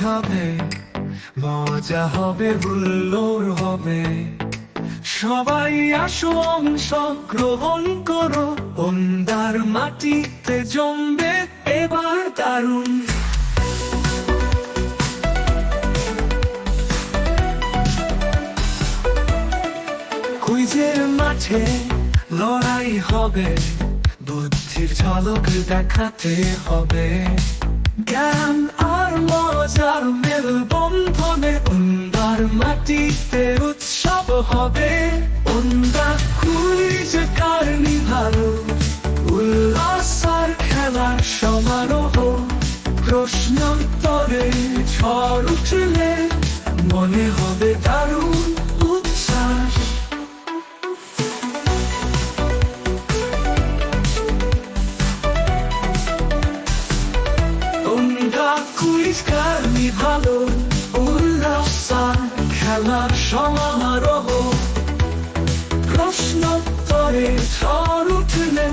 যাবে, মজা হবে হুল্লোর হবে। সবাই আসো, অংশগ্রহণ করো অন্দার মাটিতে জমবে এবার দারুণ। কুইজের মাঠে লড়াই হবে, বুদ্ধির ঝলক দেখাতে হবে। জ্ঞান মাটিতে উৎসব হবে। উন্দা কুইজ কার্নিভাল উল্লাস খেলার সমারোহ। প্রশ্নোত্তরে ঝড় উঠলে মনে হবে দারুণ উচ্ছ্বাস। কুইজ কার্নি ভালো উল্লাস আর খেলার সমারোহ তরে ঝড় উঠলে